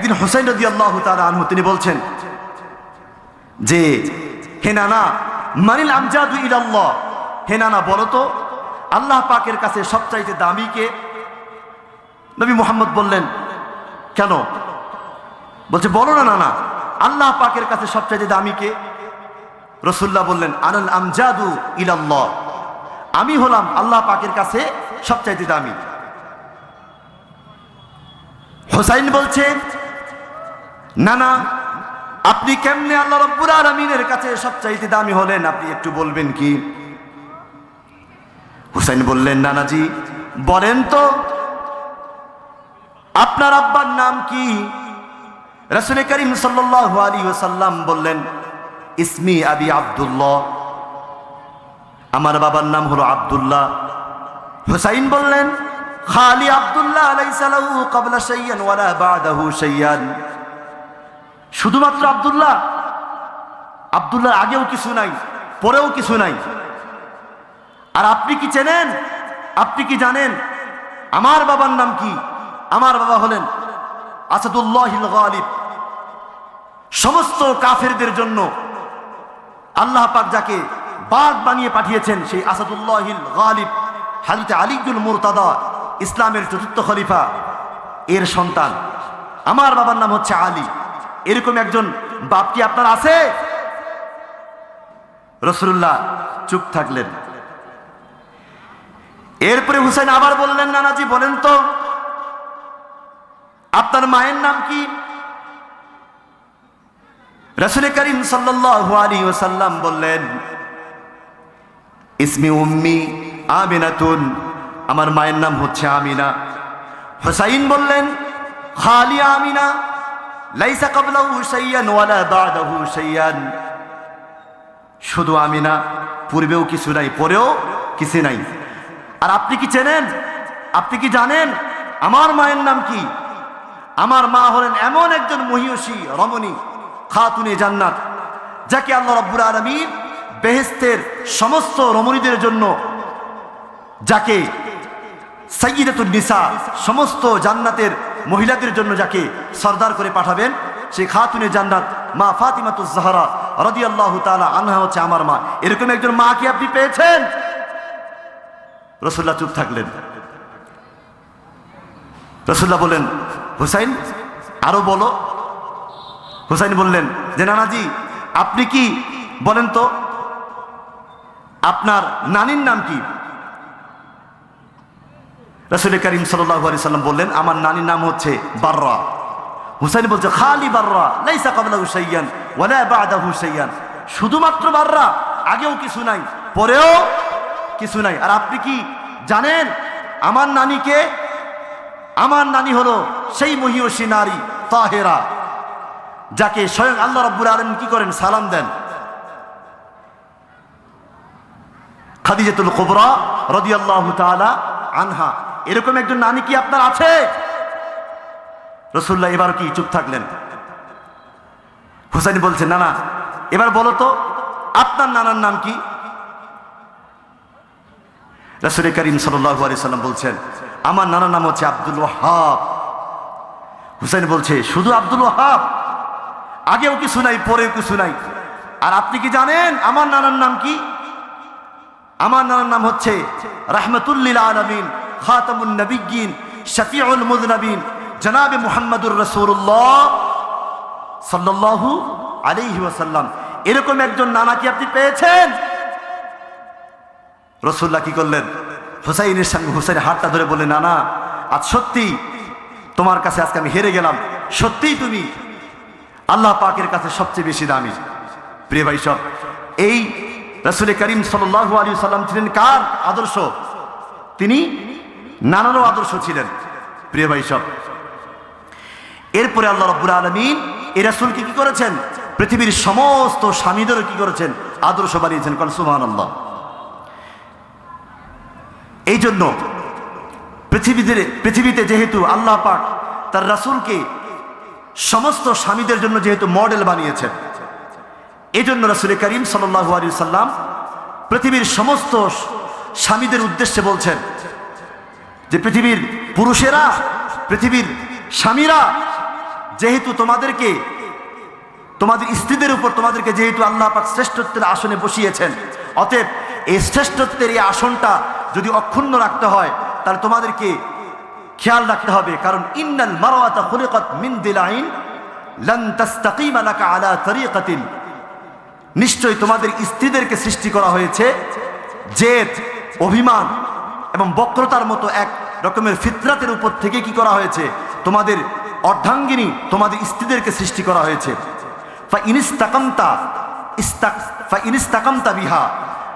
একদিন হোসেন রদি আল্লাহ তারা আনহু, তিনি বলছেন যে, হে নানা, মানিল আমজাদু ইলাল্লাহ? হে নানা, বলো তো, আল্লাহ পাকের কাছে সবচাইতে দামি কে? নবী মোহাম্মদ বললেন, কেন? বলছে, বলো না নানা, আল্লাহ পাকের কাছে সবচাইতে দামি কে? রসুল্লাহ বললেন, আনল আমজাদু ইলাল্লাহ, আমি হলাম আল্লাহ পাকের কাছে সবচাইতে দামি। হোসাইন বলছে না না আপনি কেমনে আল্লাহ রব্বুর আলমিনের কাছে সবচাইতে দামি হলেন? আপনি একটু বলবেন কি? হুসাইন বললেন, নানাজি, বলেন তো, আপনার আব্বার নাম কি? রসুল করিম সাল্লাহ আলী বললেন, ইসমি আবি আবদুল্লাহ। আমার বাবার নাম হলো আবদুল্লাহ। হুসাইন বললেন, খালি আবদুল্লাহ আলাইসালাহু কবলা সাইয়ান ওয়ালা বাদাহু সাইয়ান শুধুমাত্র আবদুল্লাহ? আবদুল্লাহ আগেও কিছু নাই, পরেও কিছু নাই। আর আপনি কি চেনেন? আপনি কি জানেন? আমার বাবার নাম কি? আমার বাবা হলেন আসাদুল্লাহ গালিব। সমস্ত কাফেরদের জন্য আল্লাহ পাক যাকে বাঘ বানিয়ে পাঠিয়েছেন, সেই আসাদুল্লাহিল গালিব, হাজরত আলিগুল মুরতাদা, ইসলামের চতুর্থ খলিফা, এর সন্তান। আমার বাবার নাম হচ্ছে আলী। এরকম একজন বাপ কি আপনার আছে? রসুল্লাহ চুপ থাকলেন। এরপরে হুসেন আবার বললেন, নানাজি, বলেন তো, আপনার মায়ের নাম কি? রসুল করিম ওয়াসাল্লাম বললেন, ইসমি উম্মি আমিনাতুন, আমার মায়ের নাম হচ্ছে আমিনা। হুসাইন বললেন, খালি আমিনা। লাইসা কাবলাহু শাইয়ান ওয়ালা বাদাহু শাইয়ান। শুধু আমিনা পূর্বেও কিছু নাই, পরেও কিছু নাই। আর আপনি কি চেনেন? আপনি কি জানেন? আমার মায়ের নাম কি? আমার মা হলেন এমন একজন মহিষী, রমণী, খাতুনে জান্নাত, যাকে আল্লাহ রব্বুর আলমীর বেহেস্তের সমস্ত রমণীদের জন্য, যাকে সৈয়দাতুল নিসা, সমস্ত জান্নাতের মহিলাদের জন্য যাকে সর্দার করে পাঠাবেন, সে খাতুনে জান্নাত মা ফাতিমাতুজ জাহরা আল্লাহ তালা আনহা হচ্ছে আমার মা। এরকম একজন মা কি আপনি পেয়েছেন? রসুল্লাহ চুপ থাকলেন। রসুল্লাহ বললেন, হুসাইন, আরও বলো। হুসাইন বললেন, যে নানাজি, আপনি কি বলেন তো, আপনার নানির নাম কি? রসুল করিম সাল্লাম বললেন, আমার নানির নাম হচ্ছে বাররা। হুসাইন বলছে, খালি বাররা, লাইসা কাবলা হুসাইয়ান ওয়ালা হুসাইয়ান শুধুমাত্র বাররা, আগেও কিছু নাই, পরেও কিছু নাই। আর আপনি কি জানেন, আমার নানিকে, আমার নানি হলো সেই মহিয়সী নারী, তাহেরা, যাকে স্বয়ং আল্লাহ রব্বুর আলম কি করেন? সালাম দেন। খাদিজাতুল কোবরা রদিয়াল্লাহ তাআলা আনহা এরকম একজন নানি কি আপনার আছে? রসুল্লাহ এবার কি চুপ থাকলেন? হুসাইন বলছে না না এবার বলো তো, আপনার নানার নাম কি? রসুল করিম সাল্লাম বলছেন, আমার নানার নাম হচ্ছে আব্দুল ওয়াহাব। হুসাইন বলছে, শুধু আব্দুল ওয়াহাব? আগেও কিছু নাই, পরেও কিছু নাই। আর আপনি কি জানেন, আমার নানার নাম কি? আমার নানার নাম হচ্ছে রাহমাতুল্লিল আলমিন। খাতামুন নবিগিন শফিউল মুজনবিন জনাবে মুহাম্মদুর রসুল্লাহ সাল্লাল্লাহু আলাইহি ওয়াসাল্লাম। এরকম একজন নানা কি আপনি পেয়েছেন? রসুল্লাহ কি করলেন? হুসাইনের সঙ্গে হুসাইনের হাতটা ধরে বলে নানা, আজ সত্যি তোমার কাছে আজকে আমি হেরে গেলাম। সত্যিই তুমি আল্লাহ পাকের কাছে সবচেয়ে বেশি দামি। প্রিয় ভাই সব, এই রসুল করিম সাল্লাহু আলী সাল্লাম ছিলেন কার আদর্শ? তিনি নানারও আদর্শ ছিলেন। প্রিয় ভাই সব, এরপরে আল্লাহ রব্বুর আলমিন এই রাসুলকে কি করেছেন? পৃথিবীর সমস্ত স্বামীদেরও কি করেছেন? আদর্শ বানিয়েছেন। কারণ সুমান আল্লাহ এই জন্য পৃথিবীতে পৃথিবীতে যেহেতু আল্লাহ পাক তার রাসুলকে সমস্ত স্বামীদের জন্য যেহেতু মডেল বানিয়েছেন এই জন্য রাসুল করিম সাল্লাহু আলী সাল্লাম পৃথিবীর সমস্ত স্বামীদের উদ্দেশ্যে বলছেন যে পৃথিবীর পুরুষেরা, পৃথিবীর স্বামীরা যেহেতু তোমাদেরকে, তোমাদের স্ত্রীদের উপর তোমাদেরকে যেহেতু আল্লাহ পাক শ্রেষ্ঠত্বের আসনে বসিয়েছেন, অতএব এই শ্রেষ্ঠত্বের এই আসনটা যদি অক্ষুণ্ণ রাখতে হয়, তাহলে তোমাদেরকে খেয়াল রাখতে হবে। কারণ ইন্নাল মারওয়াতা খুলিকাত মিন দিলাইন লান তাস্তাকিমা লাকা আলা নিশ্চয়ই তোমাদের স্ত্রীদেরকে সৃষ্টি করা হয়েছে জেদ, অভিমান এবং বক্রতার মতো এক রকমের ফিতরাতের উপর থেকে কি করা হয়েছে? তোমাদের অর্ধাঙ্গিনী তোমাদের স্ত্রীদেরকে সৃষ্টি করা হয়েছে। বিহা।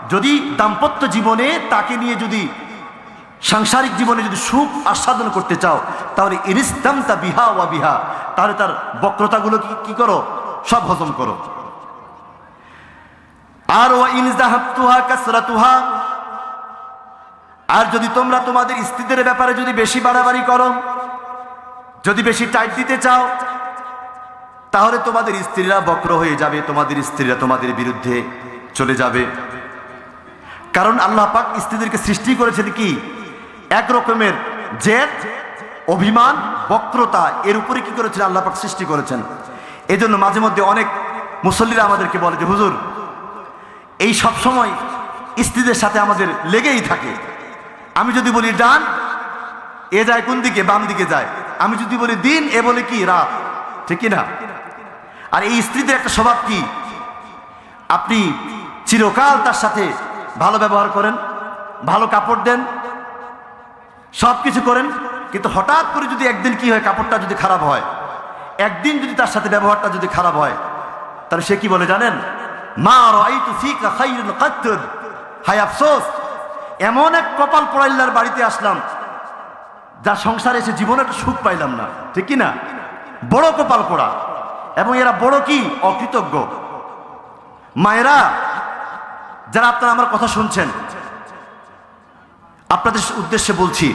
যদি দাম্পত্য জীবনে তাকে নিয়ে যদি, সাংসারিক জীবনে যদি সুখ আস্বাদন করতে চাও, তাহলে ইনিস্তামতা বিহা ওয়া বিহা। তাহলে তার বক্রতাগুলো কি করো? সব হজম করো। আর ও ইনজাহাবতুহা কাসরাতুহা আর যদি তোমরা তোমাদের স্ত্রীদের ব্যাপারে যদি বেশি বাড়াবাড়ি করো, যদি বেশি টাইট দিতে চাও, তাহলে তোমাদের স্ত্রীরা বক্র হয়ে যাবে, তোমাদের স্ত্রীরা তোমাদের বিরুদ্ধে চলে যাবে। কারণ আল্লাহ পাক স্ত্রীদেরকে সৃষ্টি করেছেন কি? এক রকমের জেদ, অভিমান, বক্রতা, এর উপরে কি করেছেন? আল্লাহ পাক সৃষ্টি করেছেন। এই জন্য মাঝে মধ্যে অনেক মুসল্লিরা আমাদেরকে বলে যে, হুজুর, এই সব সময় স্ত্রীদের সাথে আমাদের লেগেই থাকে। আমি যদি বলি ডান, এ যায় কোন দিকে? বাম দিকে যায়। আমি যদি বলি দিন, এ বলে কি? রাত। ঠিক না আর এই স্ত্রীদের একটা স্বভাব কি? আপনি চিরকাল তার সাথে ভালো ব্যবহার করেন, ভালো কাপড় দেন, সব কিছু করেন, কিন্তু হঠাৎ করে যদি একদিন কি হয়, কাপড়টা যদি খারাপ হয়, একদিন যদি তার সাথে ব্যবহারটা যদি খারাপ হয়, তাহলে সে কি বলে জানেন? মা রাইতু ফিকা খাইরুন কাত্তুর। হায় আফসোস। এমন এক কপাল পড়াইল্লার বাড়িতে আসলাম, যা সংসারে এসে জীবনে একটা সুখ পাইলাম না, ঠিক কি না বড় কপাল পোড়া। এবং এরা বড় কি? অকৃতজ্ঞ। মায়েরা, যারা আপনারা আমার কথা শুনছেন, আপনাদের উদ্দেশ্যে বলছি,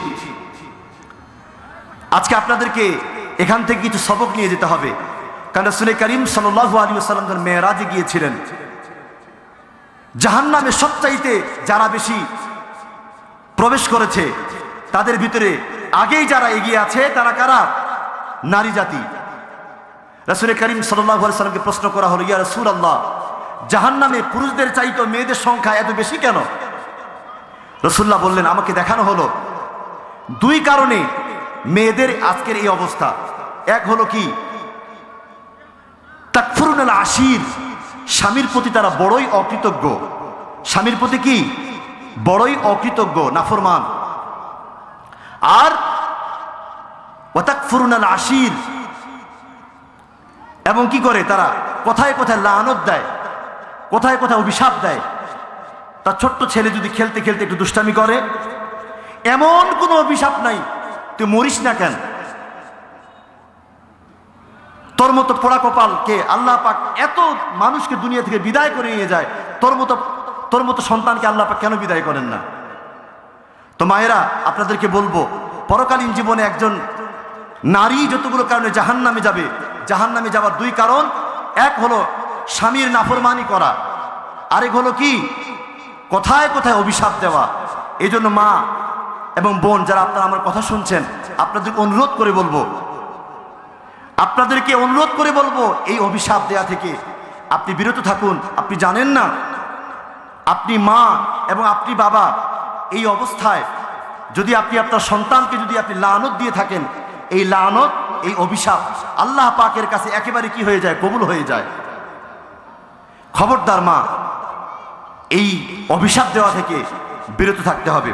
আজকে আপনাদেরকে এখান থেকে কিছু সবক নিয়ে যেতে হবে। কারণ রসুল করিম সাল্লাহ আলী সাল্লাম যখন মেয়েরাজে গিয়েছিলেন জাহান নামে সবচাইতে যারা বেশি প্রবেশ করেছে। তাদের ভিতরে আগেই যারা এগিয়ে আছে, তারা কারা? নারী জাতি। রসুল করিম সাল্লাহ সাল্লামকে প্রশ্ন করা হলো, ইয়া রসুল আল্লাহ জাহান নামে পুরুষদের চাইতো মেয়েদের সংখ্যা এত বেশি কেন? রসুল্লাহ বললেন, আমাকে দেখানো হলো, দুই কারণে মেয়েদের আজকের এই অবস্থা। এক হলো কি? তাকফুরুন আল আশির স্বামীর প্রতি তারা বড়ই অকৃতজ্ঞ। স্বামীর প্রতি কি? বড়ই অকৃতজ্ঞ, নাফরমান। আর ওয়াতাকফুরুন আল আশির এবং কি করে তারা? কোথায় কোথায় লানত দেয়? কোথায় কোথায় অভিশাপ দেয়? তার ছোট্ট ছেলে যদি খেলতে খেলতে একটু দুষ্টামি করে, এমন কোনো অভিশাপ নাই। তুই মরিস না কেন? তোর মতো পোড়া কপালকে আল্লাহ পাক এত মানুষকে দুনিয়া থেকে বিদায় করে নিয়ে যায়, তোর মতো তোর মতো সন্তানকে আল্লাহ কেন বিদায় করেন না? তো মায়েরা, আপনাদেরকে বলব, পরকালীন জীবনে একজন নারী যতগুলো কারণে জাহান নামে যাবে জাহান নামে যাওয়ার দুই কারণ, এক হলো স্বামীর নাফরমানি করা, আরেক হলো কি? কোথায় কোথায় অভিশাপ দেওয়া। এই জন্য মা এবং বোন, যারা আপনারা আমার কথা শুনছেন, আপনাদেরকে অনুরোধ করে বলব, আপনাদেরকে অনুরোধ করে বলব, এই অভিশাপ দেয়া থেকে আপনি বিরত থাকুন। আপনি জানেন না আপনি মা এবং আপনি বাবা, এই অবস্থায় যদি আপনি আপনার সন্তানকে যদি আপনি লানত দিয়ে থাকেন, এই লানত, এই অভিশাপ আল্লাহ পাকের কাছে একেবারে কি হয়ে যায়? কবুল হয়ে যায়। খবরদার মা, এই অভিশাপ দেওয়া থেকে বিরত থাকতে হবে।